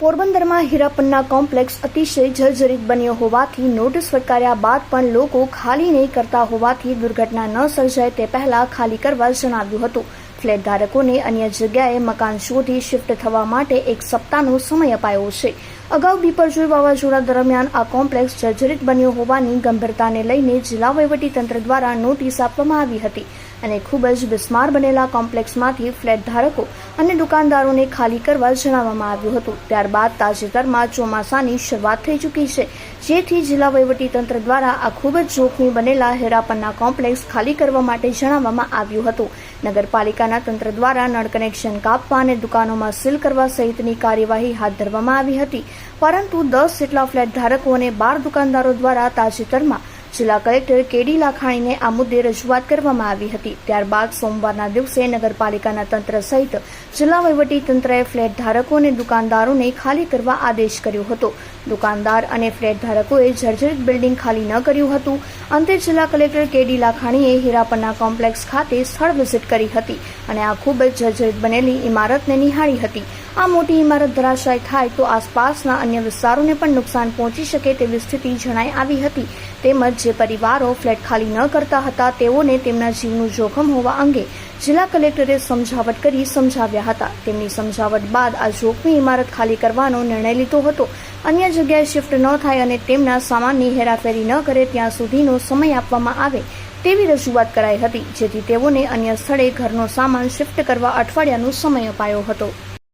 પોરબંદરમાં હીરાપન્ના કોમ્પ્લેક્સ અતિશય જર્જરિત બન્યો હોવાથી નોટિસ ફટકાર્યા બાદ પણ લોકો ખાલી નહીં કરતા હોવાથી દુર્ઘટના ન સર્જાય તે પહેલા ખાલી કરવા જણાવ્યું હતું. ફ્લેટ ધારકોને અન્ય જગ્યાએ મકાન શોધી શિફ્ટ થવા માટે એક સપ્તાહનો સમય અપાયો છે. અગાઉ બીપરજોય વાવાઝોડા દરમિયાન આ કોમ્પ્લેક્સ જર્જરિત બન્યો હોવાની ગંભીરતાને લઈને જિલ્લા વહીવટીતંત્ર દ્વારા નોટિસ આપવામાં આવી હતી. અને ખૂબ જ બિસ્માર બનેલા કોમ્પ્લેક્સમાંથી ફ્લેટ ધારકો અને દુકાનદારોને ખાલી કરવા જણાવવામાં આવ્યું હતું. ત્યારબાદ તાજેતરમાં ચોમાસાની શરૂઆત થઈ ચૂકી છે, જેથી જિલ્લા વહીવટીતંત્ર દ્વારા આ ખૂબ જ જોખમી બનેલા હેરાપન્ના કોમ્પ્લેક્સ ખાલી કરવા માટે જણાવવામાં આવ્યું હતું. નગરપાલિકાના તંત્ર દ્વારા નળ કનેક્શન કાપવા અને દુકાનોમાં સીલ કરવા સહિતની કાર્યવાહી હાથ ધરવામાં આવી હતી, પરંતુ દસ જેટલા ફ્લેટ ધારકો અને બાર દુકાનદારો દ્વારા તાજેતરમાં જિલ્લા કલેક્ટર કેડી લાખાણીને આ મુદ્દે રજૂઆત કરવામાં આવી હતી. ત્યારબાદ સોમવારના દિવસે નગરપાલિકાના તંત્ર સહિત જિલ્લા તંત્રએ ફ્લેટ ધારકો અને દુકાનદારોને ખાલી કરવા આદેશ કર્યો હતો. દુકાનદાર અને ફ્લેટ ધારકોએ જર્જરિત બિલ્ડિંગ ખાલી ન કર્યું હતું. અંતે જિલ્લા કલેક્ટર કેડી લાખાણીએ હીરાપન્ના કોમ્પ્લેક્સ ખાતે સ્થળ વિઝિટ કરી હતી અને આ ખૂબ જ જર્જરિત બનેલી ઇમારતને નિહાળી હતી. આ મોટી ઇમારત ધરાશાય થાય તો આસપાસના અન્ય વિસ્તારોને પણ નુકસાન પહોંચી શકે તેવી સ્થિતિ જણાઈ આવી હતી. તેમજ જે પરિવારો ફ્લેટ ખાલી ન કરતા હતા, તેઓને તેમના જીવનું જોખમ હોવા અંગે જિલ્લા કલેક્ટરે સમજાવટ કરી સમજાવ્યા હતા. તેમની સમજાવટ બાદ આ જોખમી ઇમારત ખાલી કરવાનો નિર્ણય લીધો હતો. અન્ય જગ્યાએ શિફ્ટ ન થાય અને તેમના સામાનની હેરાફેરી ન કરે ત્યાં સુધીનો સમય આપવામાં આવે તેવી રજૂઆત કરાઈ હતી, જેથી તેઓને અન્ય સ્થળે ઘરનો સામાન શિફ્ટ કરવા અઠવાડિયાનો સમય અપાયો હતો.